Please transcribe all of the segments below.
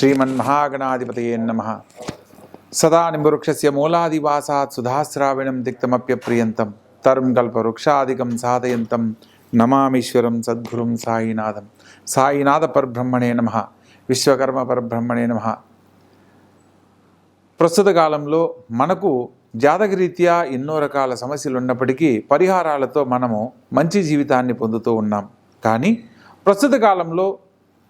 శ్రీమన్మహాగణాధిపతయే నమ. సదా నింబవృక్షస్య మూలాదివాసాత్ సుధాశ్రావిణం తిక్తమప్యప్రియంతం తరుం కల్పవృక్షాదికం సాధయంతం. నమామీశ్వరం సద్గురుం సాయినాథం. సాయినాథ పరబ్రహ్మణే నమ. విశ్వకర్మ పరబ్రహ్మణే నమ. ప్రస్తుత కాలంలో మనకు జాతకరీత్యా ఎన్నో రకాల సమస్యలు ఉన్నప్పటికీ పరిహారాలతో మనము మంచి జీవితాన్ని పొందుతూ ఉన్నాం. కానీ ప్రస్తుత కాలంలో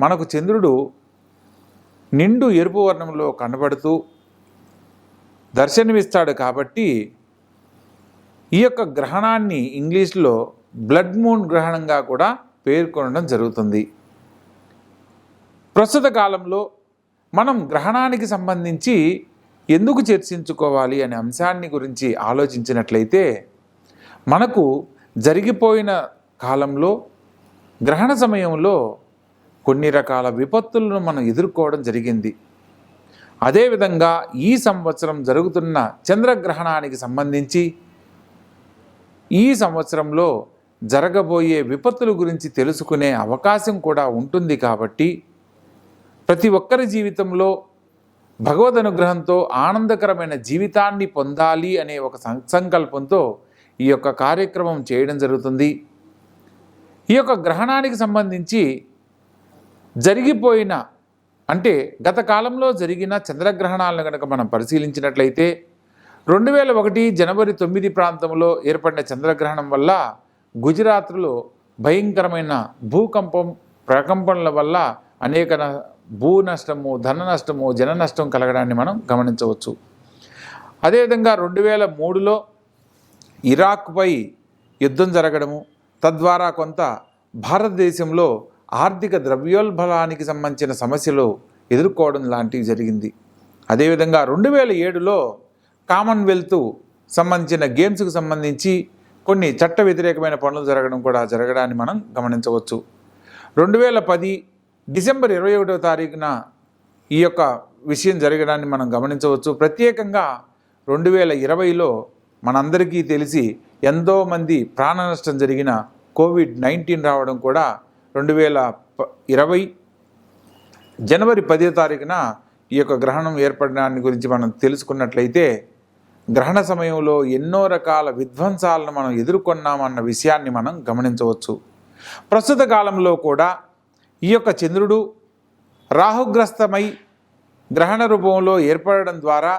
మనకు చంద్రుడు నిండు ఎరుపు వర్ణంలో కనబడుతూ దర్శనమిస్తాడు కాబట్టి ఈ యొక్క గ్రహణాన్ని ఇంగ్లీష్లో బ్లడ్ మూన్ గ్రహణంగా కూడా పేర్కొనడం జరుగుతుంది. ప్రస్తుత కాలంలో మనం గ్రహణానికి సంబంధించి ఎందుకు చర్చించుకోవాలి అనే అంశాన్ని గురించి ఆలోచించినట్లయితే మనకు జరిగిపోయిన కాలంలో గ్రహణ సమయంలో కొన్ని రకాల విపత్తులను మనం ఎదుర్కోవడం జరిగింది. అదేవిధంగా ఈ సంవత్సరం జరుగుతున్న చంద్రగ్రహణానికి సంబంధించి ఈ సంవత్సరంలో జరగబోయే విపత్తుల గురించి తెలుసుకునే అవకాశం కూడా ఉంటుంది కాబట్టి ప్రతి ఒక్కరి జీవితంలో భగవద్ అనుగ్రహంతో ఆనందకరమైన జీవితాన్ని పొందాలి అనే ఒక సం- సంకల్పంతో ఈ యొక్క కార్యక్రమం చేయడం జరుగుతుంది. ఈ యొక్క గ్రహణానికి సంబంధించి జరిగిపోయిన అంటే గత కాలంలో జరిగిన చంద్రగ్రహణాలను కనుక మనం పరిశీలించినట్లయితే రెండు వేల ఒకటి జనవరి తొమ్మిది ప్రాంతంలో ఏర్పడిన చంద్రగ్రహణం వల్ల గుజరాత్లో భయంకరమైన భూకంపం ప్రకంపనల వల్ల అనేక భూ నష్టము ధన నష్టము జన నష్టం కలగడాన్ని మనం గమనించవచ్చు. అదేవిధంగా రెండు వేల మూడులో ఇరాక్పై యుద్ధం జరగడము తద్వారా కొంత భారతదేశంలో ఆర్థిక ద్రవ్యోల్బలానికి సంబంధించిన సమస్యలు ఎదుర్కోవడం లాంటివి జరిగింది. అదేవిధంగా రెండు వేల ఏడులో కామన్వెల్త్ సంబంధించిన గేమ్స్కు సంబంధించి కొన్ని చట్ట వ్యతిరేకమైన పనులు జరగడం కూడా జరగడాన్ని మనం గమనించవచ్చు. రెండు వేల పది డిసెంబర్ ఇరవై ఒకటో తారీఖున ఈ యొక్క విషయం జరగడాన్ని మనం గమనించవచ్చు. ప్రత్యేకంగా రెండు వేల ఇరవైలో మనందరికీ తెలిసి ఎంతోమంది ప్రాణ నష్టం జరిగిన కోవిడ్ నైన్టీన్ రావడం కూడా రెండు వేల ప- ఇరవై జనవరి పదో తారీఖున ఈ యొక్క గ్రహణం ఏర్పడడాన్ని గురించి మనం తెలుసుకున్నట్లయితే గ్రహణ సమయంలో ఎన్నో రకాల విధ్వంసాలను మనం ఎదుర్కొన్నామన్న విషయాన్ని మనం గమనించవచ్చు. ప్రస్తుత కాలంలో కూడా ఈ యొక్క చంద్రుడు రాహుగ్రస్తమై గ్రహణ రూపంలో ఏర్పడడం ద్వారా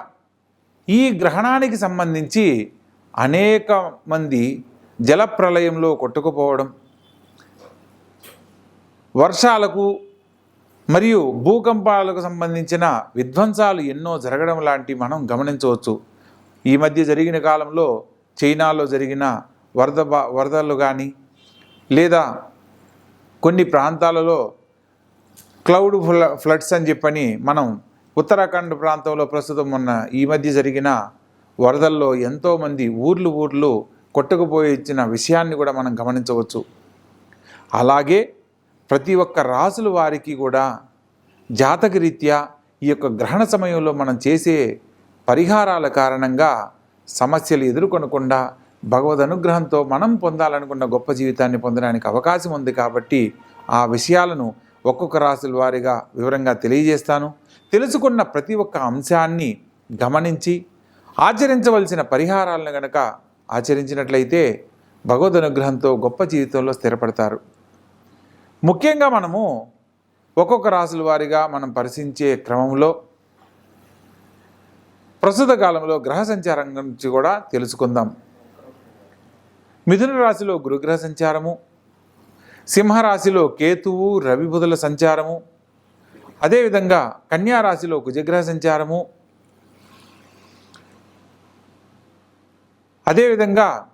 ఈ గ్రహణానికి సంబంధించి అనేక మంది జల ప్రళయంలో కొట్టుకుపోవడం వర్షాలకు మరియు భూకంపాలకు సంబంధించిన విధ్వంసాలు ఎన్నో జరగడం లాంటి మనం గమనించవచ్చు. ఈ మధ్య జరిగిన కాలంలో చైనాలో జరిగిన వరద బా- వరదలు కానీ లేదా కొన్ని ప్రాంతాలలో క్లౌడ్ ఫ్ల ఫ్లడ్స్ అని చెప్పని మనం ఉత్తరాఖండ్ ప్రాంతంలో ప్రస్తుతం ఉన్న ఈ మధ్య జరిగిన వరదల్లో ఎంతోమంది ఊర్లు ఊర్లు కొట్టుకుపోయి ఇచ్చిన విషయాన్ని కూడా మనం గమనించవచ్చు. అలాగే ప్రతి ఒక్క రాసుల వారికి కూడా జాతకరీత్యా ఈ యొక్క గ్రహణ సమయంలో మనం చేసే పరిహారాల కారణంగా సమస్యలు ఎదుర్కొనకుండా భగవద్ అనుగ్రహంతో మనం పొందాలనుకున్న గొప్ప జీవితాన్ని పొందడానికి అవకాశం ఉంది కాబట్టి ఆ విషయాలను ఒక్కొక్క రాశుల వారిగా వివరంగా తెలియజేస్తాను. తెలుసుకున్న ప్రతి ఒక్క అంశాన్ని గమనించి ఆచరించవలసిన పరిహారాలను గనక ఆచరించినట్లయితే భగవద్ అనుగ్రహంతో గొప్ప జీవితంలో స్థిరపడతారు. ముఖ్యంగా మనము ఒక్కొక్క రాశుల వారిగా మనం పరిశీలించే క్రమంలో ప్రస్తుత కాలంలో గ్రహ సంచారం గురించి కూడా తెలుసుకుందాం. మిథున రాశిలో గురుగ్రహ సంచారము సింహరాశిలో కేతువు రవిబుధుల సంచారము అదేవిధంగా కన్యా రాశిలో కుజగ్రహ సంచారము అదేవిధంగా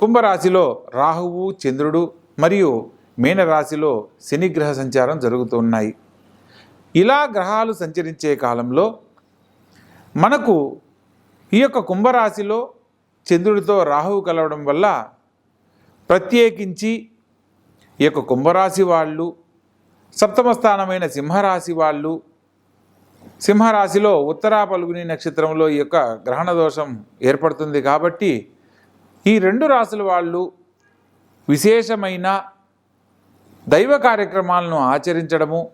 కుంభరాశిలో రాహువు చంద్రుడు మరియు మీనరాశిలో శనిగ్రహ సంచారం జరుగుతున్నాయి. ఇలా గ్రహాలు సంచరించే కాలంలో మనకు ఈ యొక్క కుంభరాశిలో చంద్రుడితో రాహువు కలవడం వల్ల ప్రత్యేకించి ఈ యొక్క కుంభరాశి వాళ్ళు సప్తమ స్థానమైన సింహరాశి వాళ్ళు సింహరాశిలో ఉత్తరా పలుగుని నక్షత్రంలో ఈ యొక్క గ్రహణ దోషం ఏర్పడుతుంది కాబట్టి ఈ రెండు రాశుల వాళ్ళు విశేషమైన దైవ కార్యక్రమాలను ఆచరించడము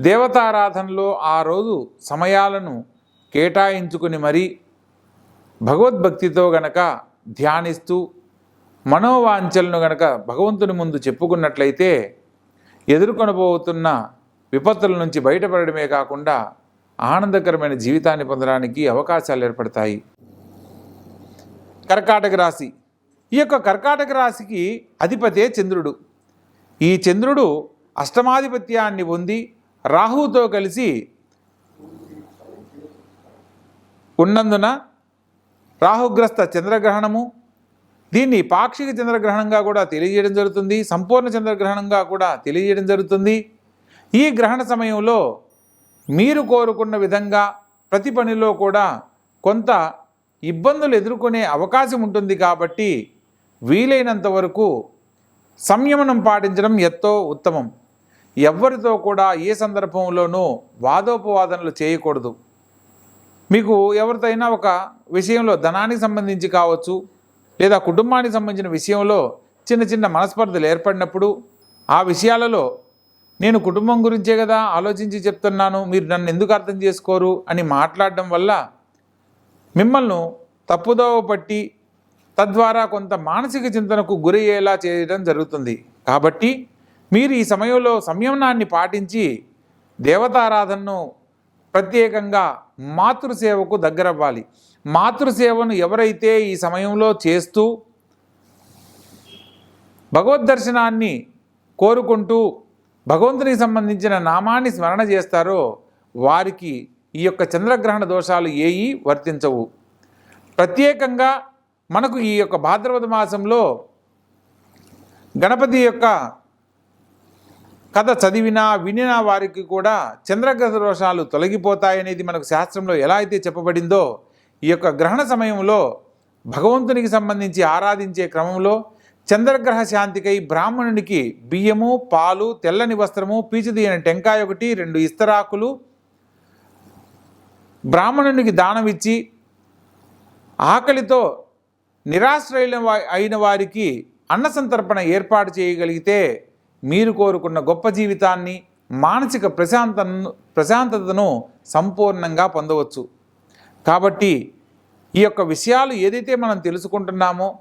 దేవతారాధనలో ఆ రోజు సమయాలను కేటాయించుకుని మరీ భగవద్భక్తితో గనక ధ్యానిస్తూ మనోవాంఛలను గనక భగవంతుని ముందు చెప్పుకున్నట్లయితే ఎదుర్కొనబోతున్న విపత్తుల నుంచి బయటపడడమే కాకుండా ఆనందకరమైన జీవితాన్ని పొందడానికి అవకాశాలు ఏర్పడతాయి. కర్కాటక రాశి. ఈ యొక్క కర్కాటక రాశికి అధిపతే చంద్రుడు. ఈ చంద్రుడు అష్టమాధిపత్యాన్ని పొంది రాహుతో కలిసి ఉన్నందున రాహుగ్రస్త చంద్రగ్రహణము దీన్ని పాక్షిక చంద్రగ్రహణంగా కూడా తెలియజేయడం జరుగుతుంది సంపూర్ణ చంద్రగ్రహణంగా కూడా తెలియజేయడం జరుగుతుంది. ఈ గ్రహణ సమయంలో మీరు కోరుకున్న విధంగా ప్రతి పనిలో కూడా కొంత ఇబ్బందులు ఎదుర్కొనే అవకాశం ఉంటుంది కాబట్టి వీలైనంత వరకు సంయమనం పాటించడం ఎంతో ఉత్తమం. ఎవ్వరితో కూడా ఏ సందర్భంలోనూ వాదోపవాదనలు చేయకూడదు. మీకు ఎవరితోనైనా ఒక విషయంలో ధనానికి సంబంధించి కావచ్చు లేదా కుటుంబానికి సంబంధించిన విషయంలో చిన్న చిన్న మనస్పర్ధలు ఏర్పడినప్పుడు ఆ విషయాలలో నేను కుటుంబం గురించే కదా ఆలోచించి చెప్తున్నాను మీరు నన్ను ఎందుకు అర్థం చేసుకోరు అని మాట్లాడడం వల్ల మిమ్మల్ని తప్పుదోవ పట్టి తద్వారా కొంత మానసిక చింతనకు గురయ్యేలా చేయడం జరుగుతుంది. కాబట్టి మీరు ఈ సమయంలో సంయమనాన్ని పాటించి దేవతారాధనను ప్రత్యేకంగా మాతృసేవకు దగ్గరవ్వాలి. మాతృసేవను ఎవరైతే ఈ సమయంలో చేస్తూ భగవద్ దర్శనాన్ని కోరుకుంటూ భగవంతునికి సంబంధించిన నామాన్ని స్మరణ చేస్తారో వారికి ఈ యొక్క చంద్రగ్రహణ దోషాలు ఏవి వర్తించవు. ప్రత్యేకంగా మనకు ఈ యొక్క భాద్రపద మాసంలో గణపతి యొక్క కథ చదివినా వినినా వారికి కూడా చంద్రగ్రహ దోషాలు తొలగిపోతాయనేది మనకు శాస్త్రంలో ఎలా అయితే చెప్పబడిందో ఈ యొక్క గ్రహణ సమయంలో భగవంతునికి సంబంధించి ఆరాధించే క్రమంలో చంద్రగ్రహ శాంతికై బ్రాహ్మణునికి బియ్యము పాలు తెల్లని వస్త్రము పీచుదీయని టెంకాయ ఒకటి రెండు ఇస్తరాకులు బ్రాహ్మణునికి దానమిచ్చి ఆకలితో నిరాశ్రయుల అయిన వారికి అన్న సంతర్పణ ఏర్పాటు చేయగలిగితే మీరు కోరుకున్న గొప్ప జీవితాన్ని మానసిక ప్రశాంత ప్రశాంతతను సంపూర్ణంగా పొందవచ్చు. కాబట్టి ఈ యొక్క విషయాలు ఏదైతే మనం తెలుసుకుంటున్నామో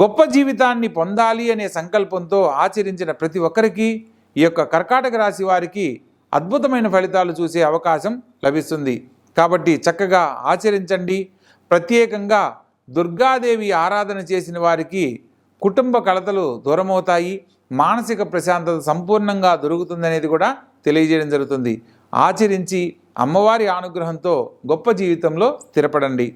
గొప్ప జీవితాన్ని పొందాలి అనే సంకల్పంతో ఆచరించిన ప్రతి ఒక్కరికి ఈ యొక్క కర్కాటక రాశి వారికి అద్భుతమైన ఫలితాలు చూసే అవకాశం లభిస్తుంది. కాబట్టి చక్కగా ఆచరించండి. ప్రత్యేకంగా దుర్గాదేవి ఆరాధన చేసిన వారికి కుటుంబ కలతలు దూరమవుతాయి మానసిక ప్రశాంతత సంపూర్ణంగా దొరుకుతుందనేది కూడా తెలియజేయడం జరుగుతుంది. ఆచరించి అమ్మవారి అనుగ్రహంతో గొప్ప జీవితంలో స్థిరపడండి.